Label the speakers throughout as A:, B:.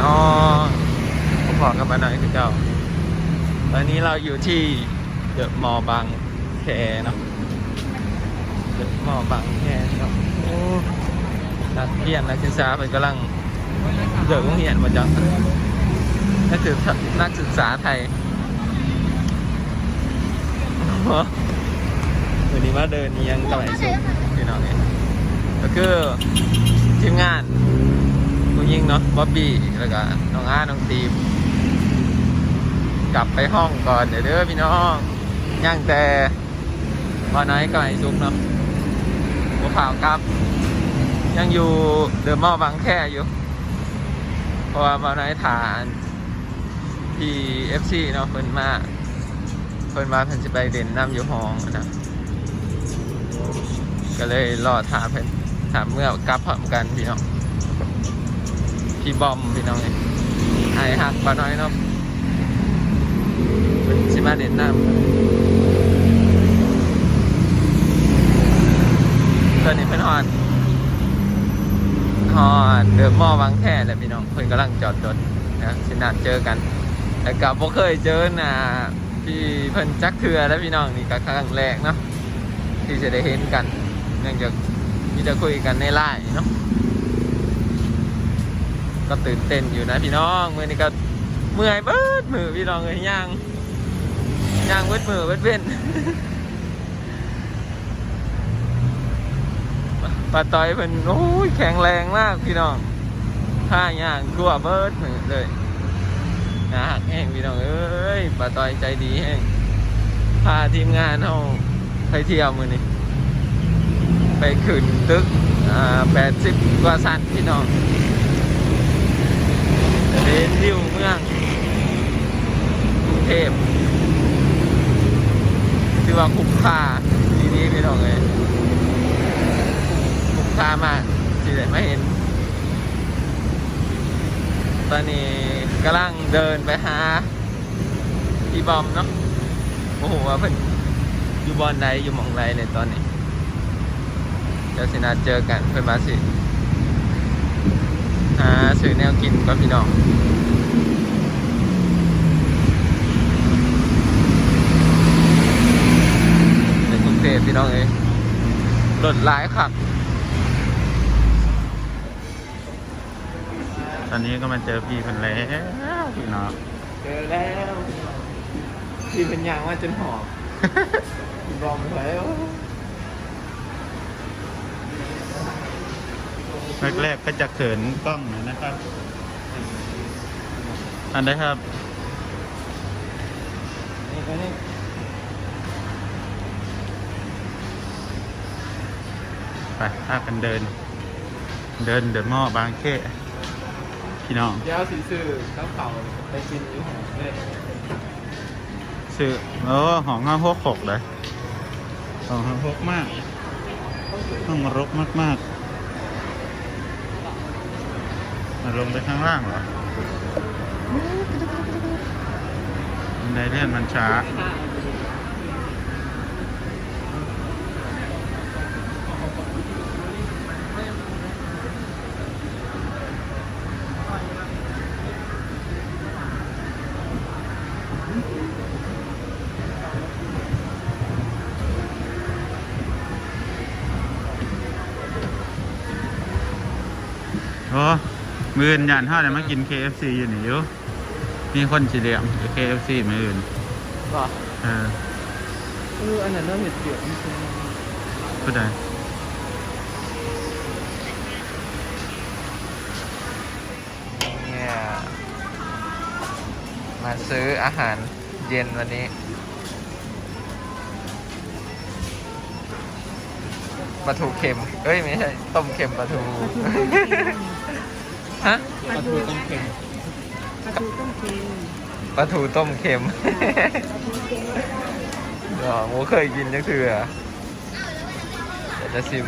A: น้องพอๆกับมาหน่อยคือเจ้าตอนนี้เราอยู่ที่เดอะมอบางแคเนาะเดอะมอบางแคเนาะโอ้นักเรียนนักศึกษาเป็นกำลังเดินโรงเรียนมาจังนักศึกษานักศึกษาไทยวันนี้มาเดินยงกับไอ้ซุปพี่น้องเองก็คือทีมงาน ผู้ยิงเนาะบ๊อบบี้แล้วก็น้องอาน้องตีม กลับไปห้องก่อนเดี๋ยวเด้อพี่น้องย่างแต่พอน้อยกับไอ้ซุปเนาะหัวข่าวกลับ ยังอยู่เดอะมอบางแคอยู่ เพราะว่าพอน้อยฐานที่เอฟซีเนาะเพิ่นมาเพิ่นมาเพิ่นจะไปเด่นน้ำอยู่ห้องนะก็เลยรอถามเพิ่นถามเมื่อกลับพร้อมกันพี่น้อง พี่บอมพี่น้องเองไอหักปาน้อยเนาะเป็นสิมาเด่นน้ำตอนนี้เพิ่นฮอดฮอดเดือมอวางแค่แหละพี่น้องเพิ่นกำลังจอดรถนะสินัดเจอกันแต่กับบ่เคยเจอหนะพี่เพิ่นจักเทือแล้วพี่น้องนี่ก็ครั้งแรกเนาะที่จะได้เห็นกันเนื่องจากมีแต่คุยกันในไลน์เนาะ ก็ตื่นเต้นอยู่นะพี่น้องเมื่อนี้ก็เมื่อยเบิดมือพี่น้องเลยย่างย่างเบิดมือเบิดเว้นปลาต้อยเพิ่นโอ้ยแข็งแรงมากพี่น้องท่าย่างทั่วเบิดมือเลยนะหักแห้งพี่น้องเอ้ยปลาตอยใจดีแห้งพาทีมงานเขาไปเที่ยวมือนี้ไปขึ้นตึกอ่าแปดสิบกว่าสั้นพี่น้อง เดินวิวเมืองกรุงเทพที่ว่าคุ้มค่าดีนี้พี่น้องเลยคุ้มค่ามากที่ได้มาเห็น ตอนนี้กำลังเดินไปหาพี่บอมเนาะโอ้โหว่าเพิ่นอยู่บอลใดอยู่หมองไรในตอนนี้เดี๋ยวสินาเจอกันเพิ่นมาสิ หาซื้อแนวกินก็พี่น้องในกรุงเทพพี่น้องเอ้ยรถหลายคัก
B: ตอนนี้ก็มาเจอพี่คนแล้วพี่น้อง
A: เจอแล้วพี่เป็นยางว่าจนหอบบอมไปแล้ว
B: แรกๆก็จะเขินกล้องหน่อยนะครับ อันได้ครับ
A: นี่ก็นี่
B: ไปพากันเดิน เดินเดินหม้อบางแค่พี่น้อง
A: เดี๋ยวสีสื่อข้าวเผาไปกินอยู่หอเลย
B: ชื่อโอ้หองห้าหกหกเลยหองห้าหกมากห้องรกมากมากๆ มาลงไปข้างล่างเหรอบันไดเลื่อนมันช้าอ้ มือนยันเท่าไหร่มากิน KFC อยู่นี่อยู่มีคนสีเหลี่ยม KFC มืออื่น
A: ก็
B: เออ
A: เอออันนั้นน่าเห็ดเปียกนี่คือ
B: ผู้ใด
A: เนี่ยมาซื้ออาหารเย็นวันนี้ปลาทูเค็ม เอ้ย ไม่ใช่ ต้มเค็มปลาทู ฮะ
C: ปลาทูต้มเค็มปลาทูต้มเค็ม
A: ปลาทูต้มเค็มอ๋อหมูเคยกินจังคืออะเดี๋ยวจะซิม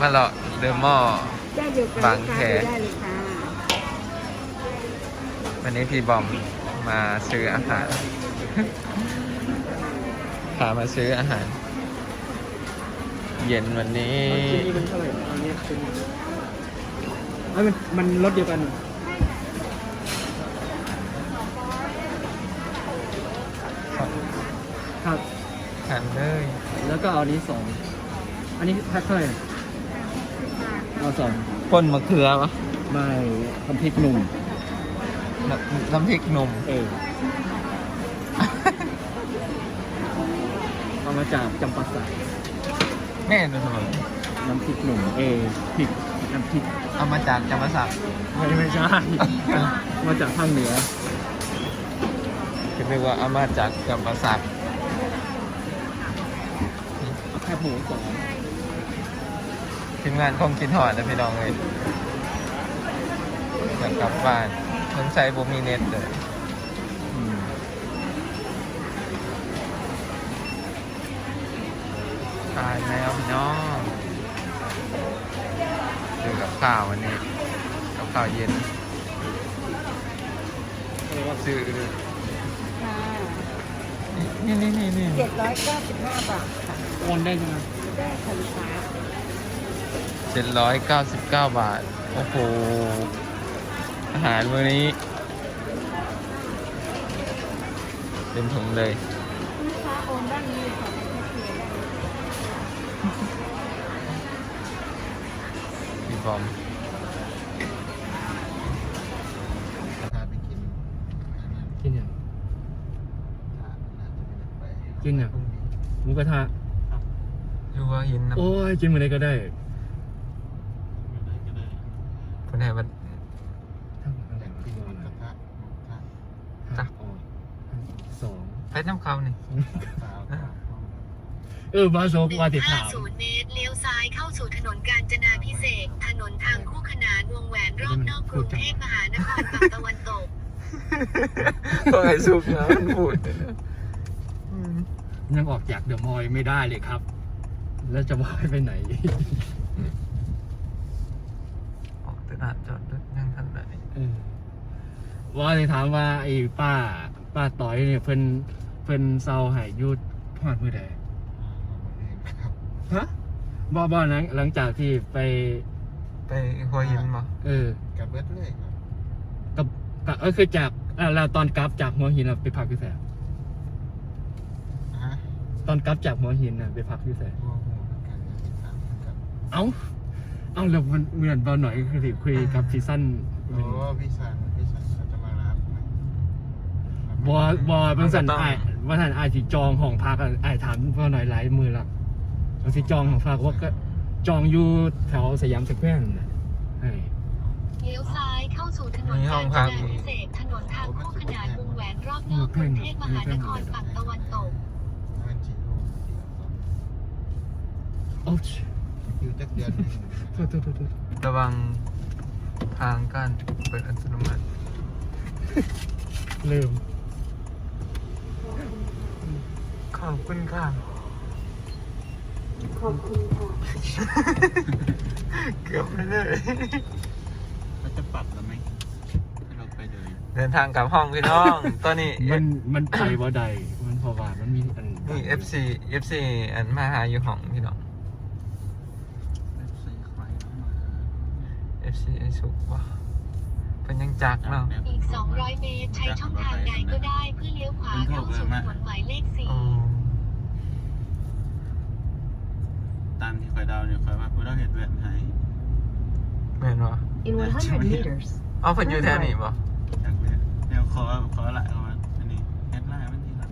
A: มาเลาะเดอะมอลล์
C: ได้เดียวกัน
A: บางแค
C: ได้เลยค่ะ
A: วันนี้พี่บอมมาซื้ออาหาร พามาซื้ออาหาร
B: ม
A: เย็นวันนี้
C: เอาชิ้นนี้เป็นเท่าไหร่เอาเนี่ยชิ้นนี้เอ้ยมันมันรถเดียวกันครับ
A: หันเลย
C: แล้วก็เอาอันนี้สอง อันนี้แพ็คเท่าไหร่เอาสอง
A: ป่นมะเขือปะ
C: ไม่ทำพริกหนุ่ม
A: น้ำน้ำพริกหนุ่ม
C: เออเอามาจากจำปาสัก
A: แม่ดูสมอง
C: น้ำพริกหนุ่มเออพริกน้ำพริก
A: เอามาจากจำปาสัก
C: ไม่ไม่ใช่ มาจากภาคเหนือ
A: คิดว่าเอามาจากจำปาสัก
C: เอาแค่หมูสอง
A: ทีมงานคงกินหอดนะพี่น้องเลยอยากกลับบ้านสงสัยบ่มีเน็ตเลย
C: อืม
A: ตายแล้วพี่น้องเจอกับข้าววันนี้ กับข้าวเย็นซื้อนี่นี่นี่นี่
D: เจ็ดร้อยเก้าสิบห้าบาทค่ะ
C: โอนได้ใช่ไหม
D: ได้คันฟ้า
A: เจ็ดร้อยเก้าสิบเก้าบาท โอ้โห อาหารมื้อนี้ เต็มถุงเลย
D: ลูกค้าโอนด้านนี้ ได้
A: พี่บอม
B: พาไปกิน
C: กินอย่าง
B: น่าจะไม่ได้ไป
C: กินอย่างหมูกระทะ
A: อยู่ว่าหินนะ
C: โอ้ยกินมาเลยก็ได้
B: ไม่ได้ก็ได้
A: คนไหนมัน
B: แต่งกินหมูกระทะหมูกระทะ
A: จ้ะ
C: อ๋อสอง
A: ไปน้ำเขานี่
B: สาวสาว
C: เออบาโซกว่าติดถาม
E: 150เมตรเลี้ยวซ้ายเข้าสู่ถนนกาญจนาพิเศษกถนนทางคู่ขนานวงแหวนรอบนอกกรุงเทพมหานครฝั่งตะวันตก
A: ก็ไอ้สุกนะมันพูดอืม
C: ยังออกจากเดอะมอยไม่ได้เลยครับ แล้วจะมอยไปไหน
A: ออกตลาดจอดรถยังทันไหน
C: เออว่าจะถามว่าไอ้ป้า ป้าต่อยเนี่ยเพิ่นเพิ่นเซาใหายยุดพอดมือใด
B: เองครับ
C: ฮะบ่บ่หลังหลังจากที่ไป
A: ไปหัวหินมา
C: เออ
B: กับเบิร์ดเลยครับ
C: กับกับเออคือจากอ่าเราตอนกลับจากหัวหินเราไปพักที่แสน
B: ฮะ
C: ตอนกลับจากหัวหินน่ะไปพักที่แสน
B: โอ้โหกันติดตามกัน
C: เอ้าเอ้าแล้วมันเหมือนบอลหน่อยคือสิคุยกับซีซั่น
B: โอ้พี่สันพี่สันเขาจะมารับไหม
C: บอบอบางสันไอ้บางสันไอ้ายสิจองห้องพักอะไอ้ายถามบอลหน่อยหลายมือละ บางสิจองห้องพักว่าก็จองอยู่แถวสยามสแควร์นั่นน่ะไอ้
E: เลี้ยวซ้ายเข้าสู่ถนนกาญจนาพิเศษกถนนทางคู่ขนานวงแหวนรอบนอกกรุงเทพมหานครฝั่งตะวันตก
B: มันจีโร่เดียวก็
C: โอ้ช
B: อยู่จักเดือนหนึ่ง
C: โทษโทษโทษโทษ
A: ระวังทางการเปิดอัตโนมัติ
C: ลืม
A: ขอบคุณค่ะ
D: ขอบคุณค่ะ
A: เกือบไม่เลย
B: เขาจะปรับแล้วไหมให้เราไปเลย
A: เดินทางกลับห้องพี่น้อง ตอนนี้
C: มันมันไปบ่ใดมันเพราะว่ามันมีอัน
A: นี่ FC FC อันมาหาอยู่ห้องพี่น้อง
B: เว็บไซต์ใครเข้ามา
A: FC ไอสุกว่ะเป็นยังจักเนาะ
E: อีก 200 เมตร ใช้ช่องทางใดก็ได้เพื่อเลี้ยวขวาเข้าสู่ถนนหมายเลข
A: อ๋อ
B: ตามที่คอยเดาเนี่ยคอยว่าพวกเราเห็นแหวนให้
A: แม่นวะ
D: in 100 meters
A: เอาเพิ่นอยู่แถวนี้บ่
B: จากเนี้ยเดี๋ยวขอขอละเอามาอันนี้แอดไลน์มันที่หลัง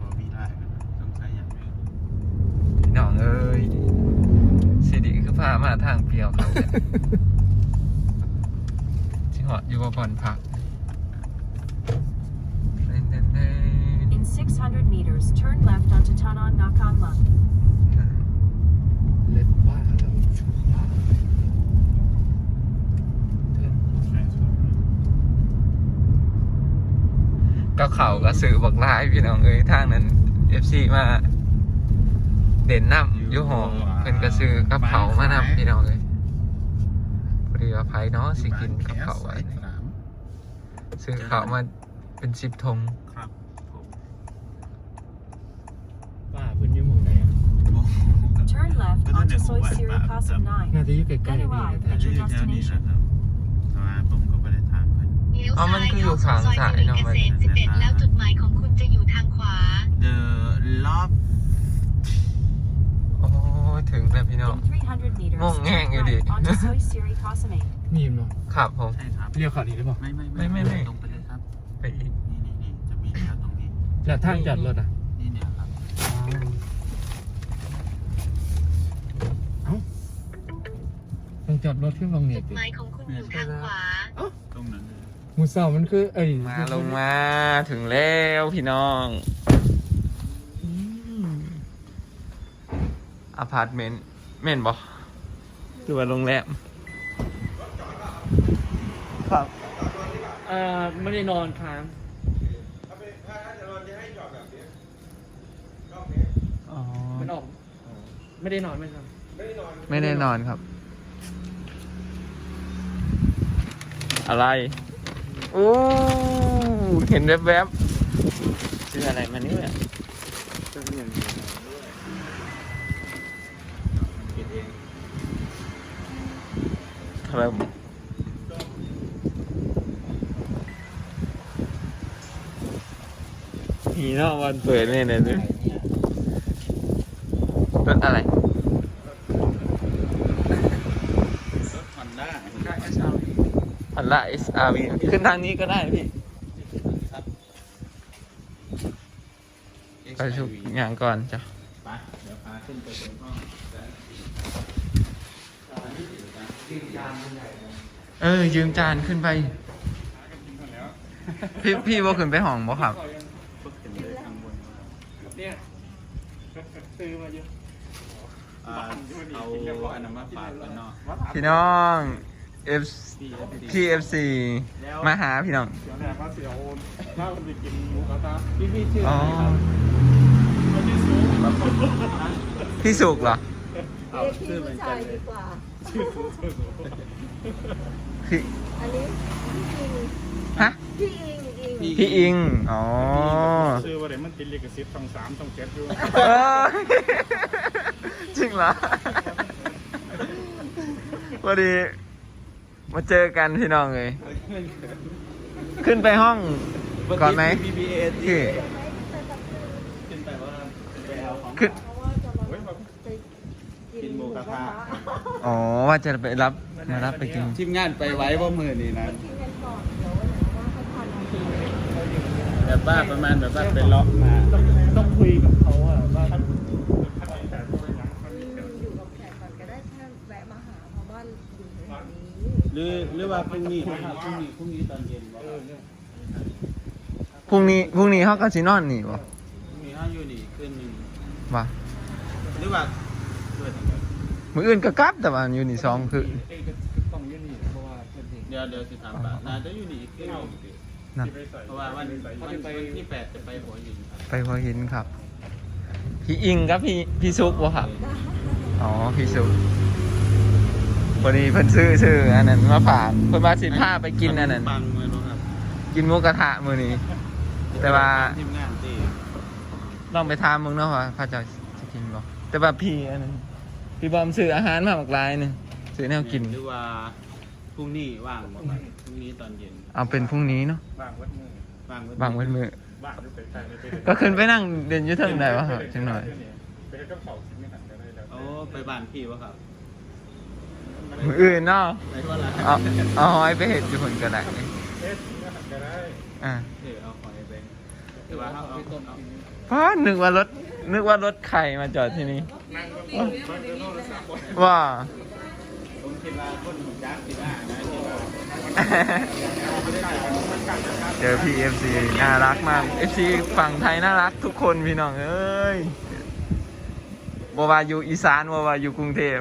B: บอมีไลน์กันต้องใช้อย่างนี้
A: พี่น้องเอ้ยสิริคือพามาทางเปรียวเขาเนี่ยสิเหอดอยู่บ่บ่อนพักเต้นเต้นเต้น
F: In 600 meters, turn left onto Tanon Nakan Lung.
C: เล็ดบ้าแล้ว
A: ก็เขาก็สื่อบักลายพี่น้องเอ้ยทางนั้น FC มา เด่นน้ำอยู่ห้องเป็นกระซื้อกับเขามานำพี่น้องเอ้ยพอดีว่าไผเนาะสิกินกับเขาไว้นี่ซื้อเขาวมาเป็นสิบธง
B: ครับผม
C: ป้าเพิ่นอยู่หมู่ไหนอะ
F: Turn left
B: But I
F: onto Soy Siri Casa 9.
C: น่าจะอยู่ใกล้ๆนี่นะแต่
F: At
B: ชื่
F: your
B: อแถวนี้
F: destination.
B: นะครับแต่ว่าผมก็ไม่ได้ถามเพิ่น
E: เลี้ยวซ้ายเข้าสู่ซอยทวีเกษตร11 แล้วจุดหมายของคุณจะอยู่ทางขวา
B: The Love
A: โอ้ยถึงแล้วพี่น้อง
F: In 300 meters,
A: Mong
F: turn
A: ngang vậy
F: right
A: đi.
F: onto Soy Siri Casa 8.
C: นี่มั้ง
A: ครับผม
B: ใช่ครับ
C: เรียกเขาดีหรือเปล่า
B: ไม่ไม่
A: ไม่ไม่ไม่
B: ตรงไปเลยครับ
A: ไปอีก
B: นี่นี่นี่จะมีแล้วตรงนี้
C: แล้วทางจอดรถอะ
B: นี่เนี่ยครับ
C: เอ้าต้ องจอดรถขึ้นบางเน็
E: จุ
C: ต
E: ด
C: ดิ
E: หมายของคุณอยู่ทางขวา
B: ตรงนั้นเลย
C: มูเซามันคือ เอ้ย
A: มาลงมาถึงแล้วพี่น้องอพาร์ตเมนต์เม่นบอหรือว่าโรงแรมครับ
C: เอ่อไม่ได้นอนค้าง
A: อ๋อ
C: มันออก ไม่ได้นอนไม่ครับ
A: ไม่ได้นอนครับ อะไร โอ้ เห็นแวบๆชื่ออะไรมาเนี่ยครับมีเนอกวันเปิดเนี่ยนะดูรถอะไร
B: ฮอนด้า
A: อันละ SRV ขึ้นทางนี้ก็ได้พี่ไปชุกอย่างก่อนจ้ะ
B: ไปเดี๋ยวพาขึ้นไปตรงห้อง
A: เออ ยืมจานขึ้นไป พี่พี่ว่าขึ้นไปห้องบ่ครับ
B: ก็ขึ้นเลยข้างบนว่า
C: เนี่ยซื้อมาเยอะ
B: อ่าเอาอันนั้นมาฝากกันเนาะ
A: พี่น้อง F PFC มาหาพี่น้อง
C: เดี๋ยวแหนว่าเสียโอนถ้ามันจะกินหมูกระทะพี่พี่ชื่อ
A: อ๋อ
C: อะไรครับ
A: พี่สุกเหรอ
B: เอาชื่อเหมือนกันเลย
D: กว่า
A: พี่
D: อันนี้พี่อิง
A: ฮะ
D: พี่อิงอิง
A: พี่อิงอ๋อ
G: ชื่อว่าเดี๋ยวมันติดลิขสิทธิ์ช่องสามช่องเจ็ดอยู่
A: เออจริงเหรอพอดี มาเจอกันพี่น้องเลย ขึ้นไปห้องก่อนไหม
B: BBA
A: พี่
B: ขึ้นไปว่าไปเอาของ
A: ขึ้น
D: เพราะว่าจะมาไป
B: กินหมูกระทะ
A: อ๋อ ว่าจะไปรับ มารับไปกิน
B: ทีมงานไปไว้ว่ามือนี่นะ
D: กินกันก่อนเดี๋ยววันไหนว่าเขาทานอะไร
B: แบบว่าประมาณแบบว่าไปล็อกมา
C: ต้องต้องคุยกับเขาอะว่า
D: อยู่กับแขกก่อนก็ได้แค่แวะมาหาเพราะบ้านอยู่แถวนี้
B: หรือหรือว่าพรุ่งนี้พรุ่งนี้พรุ่งนี้ตอนเย็นบ่
A: พรุ่งนี้พรุ่งนี้เขาก็สินอนนี่บ่
B: พรุ่งนี้ห้าอยู่นี่ขึ้นหนึ่ง
A: ว่า
B: หรือว่าด้วยทางไหน
A: มื้ออื่นก็กลับแต่ว่าอยู่นี่สองคือ
C: เอ้ยก็ต้องยื่นนี่เพราะว่าเพื่อนเอง
B: เดี๋ยวเดี๋ยวสิถามป้าน่าจะอยู่นี่อีกขึ้นหนึ่งสิ
A: นะ
B: เพราะว่าวันวันวันที่แปดจะไปหัวหินครับ
A: ไปหัวหินครับ พี่อิงกับพี่พี่ซุกบ่ครับ อ๋อ พี่ซุก พอดีเพิ่นซื้อซื้ออันนั้นมาฝากเพิ่นว่าสิพาไปกินอันนั้น
B: ปังมือรู้ครับ
A: กินหมูกระทะมื้อนี้ แต่ว่า
B: ทีมงานตี
A: ลองไปถามมึงเนาะว่าเขาเจะจะกินบ่แต่ว่าพี่อันนั้นพี่บอมซื้ออาหารมาหลากหลายหนึงซื้อแนวกิน
B: หรือว่าพรุ่งนี้ว่างบ่ครับพรุ่งนี้ตอนเย็น
A: เอาเป็นพรุ่งนี้เนาะ
G: บางวัดมือ
B: ว่าง
A: บางวันมือ
G: บ้านหรือไปใส่ในไป
A: ก็ขึ้นไปนั่งเดินอยุทธงได้วะครับจังหน่อย
G: ไปเจ้าเขาคิดไม่หันกันได้แล้ว
B: โอ้ไปบ้านพี่วะครับ
A: มืออื่นเนาะ
B: ไปทั่วละ
A: เอาเอาหอยไปเห็ดอยู่คนก็ได้
G: เอ๊ะไม่หันกันได้
A: อ่า
B: เออเอาหอยไปแต่ว่าเอาเอาเอา
A: เพราะนึกว่ารถนึกว่ารถใครมาจอดที่นี่ว่า
B: ผมคิดว่าคนจ้างสิบ้านะที่ว่า
A: เจอพี่ FC น่ารักมาก FC ฝั่งไทยน่ารักทุกคนพี่น้องเอ้ยบว่าอยู่อีสานบว่าอยู่กรุงเทพ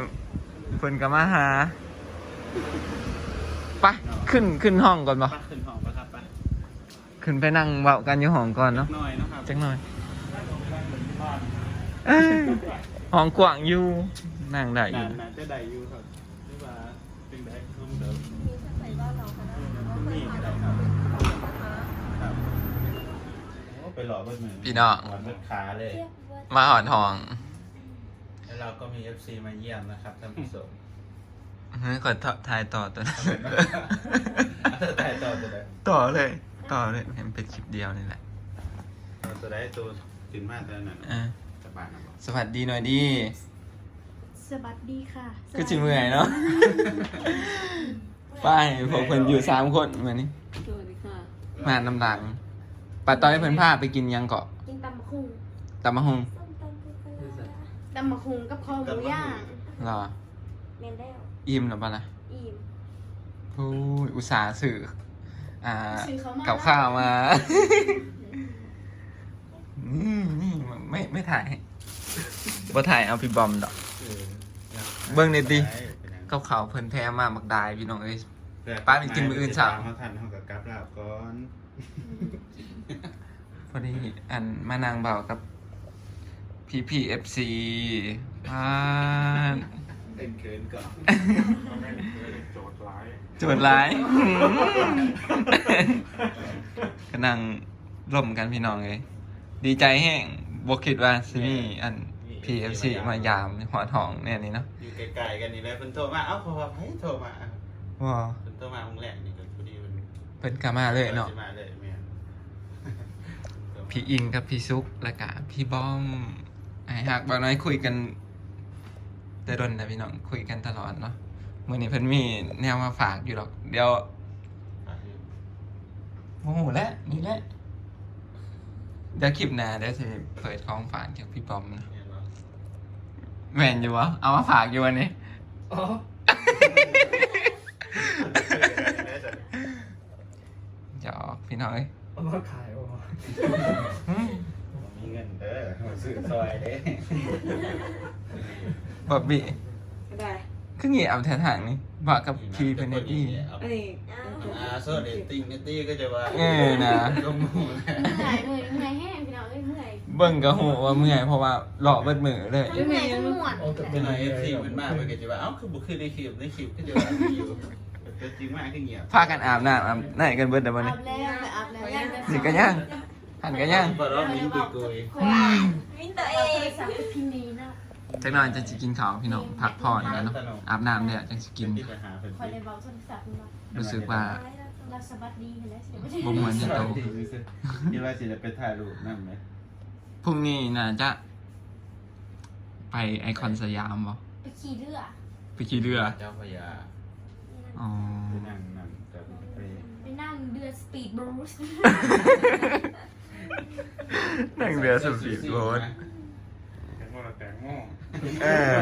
A: เพิ่นก็มาหาไปขึ้นขึ้นห้องก่อนบ่
B: ปักขึ้นห้องปะครับปะ
A: ขึ้นไปนั่งเว้ากันอยู่ห้องก่อนเนาะ
B: หน่อยเนาะครับ
A: จังหน่อยเอ้ยห้องกว้างอยู่นั่งได้อ
B: นา
A: ยู่
B: นนาจะได้อยู่ครับหรือว่าเป็นได้ร่วมเดิม
D: มีถ้าใส่บ้านเราก็ได้เพราะ
B: นี่ก็ได้ครับครับโอ้ไปหล่อเบิ้ลมือ
A: พี่น้อง
B: หล่อเบิ้ลขาเลย
A: มาหอนห้อง
B: เอ แล้วเราก็มี FC มาเยี่ยมนะครับท่านผู้ชม
A: เฮ้ยขอถ่ายต่อตัวนั้น
B: ถ่ายต่อตัวใด
A: ต่อเลย ต่อเลยเห็นเป็นคลิปเดียวนี่แหละ
B: ต่อตัวใดตัวถึงมากตัวนั้น
A: อะ
B: สบายนะบอก
A: สวัสดีหน่อยดิ
F: สวัสดีค่ะ
A: ก็จิเมื่อยเนาะไปพวกเพิ่นอยู่สามคนมานี่
D: สวัสดีค่ะ
A: มาน้ำหลังป้าต้อยเพิ่นพาไปกินยังเกาะ
F: กินตำมะคุง
A: ตำมะฮง
F: ตำมะคุงกับคอหมูย่าง
A: เหรอ
F: เมนได้ว
A: อิ่มหรือเปล่าล่ะ
F: อิ่ม
A: โอ้ยอุตส่าห์สื่ออ่า
F: สื่อเขามา
A: กับข้าวมานี่นี่ไม่ไม่ถ่ายให้บ่ถ่ายเอาพี่บอมดอก
B: เออ
A: เบิ่งหน่อยดิ
B: เป็นยังไง
A: กับข้าวเพิ่นแพ้มามักดายพี่น้องเอ้ย ป้าไปกินมื้ออื่นเช้า
B: เขาทันเขากับกราฟลาบก่อน
A: พอดีอันมานางเบากับ พี่พีเอฟซีพาน
B: เล่นเคินก่อน
G: ก็ไม่ได้โจทย์ร้าย
A: จวดร้ายก็นั่งร่วมกันพี่น้องเลย ดีใจแห้งบกคิดว่าซิมีอัน PFC มายามหัวทองเนี่ยนี่เนาะ
B: อยู่ไกลๆกันนี่แหละเพิ่นโทรมาเอ้าพอว่าเฮ้ยโทรมา
A: ว้า
B: เพิ่นโทรมาครั้งแรกนี่ก็พอดีเพิ่น
A: เพิ่นกามาเลยเนาะ
B: สิมาเลยแม่น
A: พี่อิงกับพี่ซุกแล้วก็พี่บอม ไอ้หักบ่น้อยคุยกันแต่ดนนะพี่น้องคุยกันตลอดเนาะมื่อนี้เพิ่นมีแนวมาฝากอยู่หรอก เดี๋ยวโอ้โหแล้วนี่แหละเดี๋ยวคลิปหน้าเดี๋ยวจะเปิดของฝากจากพี่บอมนะ
B: เนี่ยเนาะ
A: แม่นอยู่วะเอามาฝากอยู่วันนี้
C: อ๋อ
A: หยอกพี่น้องเอ้ย
C: เอามาขายอ๋อ
A: อืม
B: มีเงิน เด้อมาซื้อซอยเด้
A: บอบบี้
D: ได้
A: คือเงียบแถวทางนี่บอกกับพี่เพนเนตี้
D: อันนี้
B: อ่าโซเดตติ้งเนตตี้ก็จะว่า
A: เออนะ
B: ก็หมูนะ
F: เมื่อยเมื่อยเมื่อยแห้งพี่น้องเอ้ยเมื่อย
A: เบิ่งก็หูว่าเมื่อยเพราะว่าหลอกเบิดมือเลย
F: เมื่อยทั้งหมด
C: เอาแต่
B: เป็
C: เป็นน
B: ไอ
C: ไง
B: เอฟซี
C: เอ
B: มันมากไปก็จะว่าเอ้าคือบุคือในคลิปในคลิปก็จะว่าอยู่แต่จริงมากคือเงียบ
A: พากันอาบน้ำอาบไหนกันเบิดเดี๋ยววัน
F: อา
A: นี้
F: บแล้วไปอาบแล้วย่าง
A: นี่ก็ย่าง หันก็ย่าง
B: พอเราลิ้นกุยกุย
F: วินเตอร์เองสั่งพิมพ์นี้นะ
A: จักหน่อยจะสิกินข้าวพี่น้องพักผ่อนกันเนาะอาบน้ำเนี่ยจังสิกิน
B: ที่ไปหาเพิ่น
F: คอยในเบาโทรศัพท์มา
A: รู้สึกว่า
F: เราสบัดดีเห็นแล้วเสียไม่ใช่
A: บ่ม่วนจะโต
B: ที่ว่าสิจะไปถ่ายรูปนั่นไหม
A: พรุ่งนี้น่าจะ ไปไอคอนสยามบ่
F: ไปขี่เรือ
A: ไปขี่เรือ
B: เจ้าพญา
A: อ๋อ
B: ไปนั่งนั่งกับไป
F: ไปนั่งเรือสปีดบูส
A: นั่งเรือสปีดโบ๊ท
G: แตงโมละแตงโม
A: เออ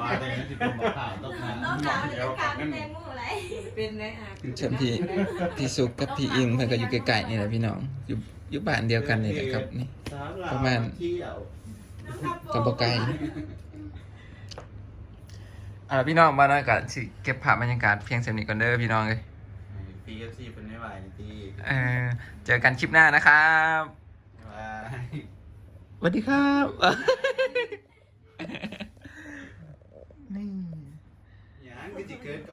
B: มาแต่ยังที่ผมบอกข่าวต้องมา
G: เดี๋ยวกับนั่น
D: เป็นไงอะ
A: เชิญพี่พี่ซุกกับพี่อิงเพิ่นก็อยู่ใกล้ๆนี่แหละพี่น้องอยู่อยู่บ้านเดียวกันนี่แหละครับนี่ประมาณ
B: เที่ยว
A: กับบ่ไกลอ่าพี่น้องบ้านน้อยก็สิเก็บภาพบรรยากาศเพียงเท่านี้ก่อนเด้อพี่น้องเอ้ย
B: พีเอฟซีเป็นไม่ไหวที่
A: เออเจอกันคลิปหน้านะครับ
B: ว่า
A: สวัสดีครับ นี่
B: อย่างก็จะเกิด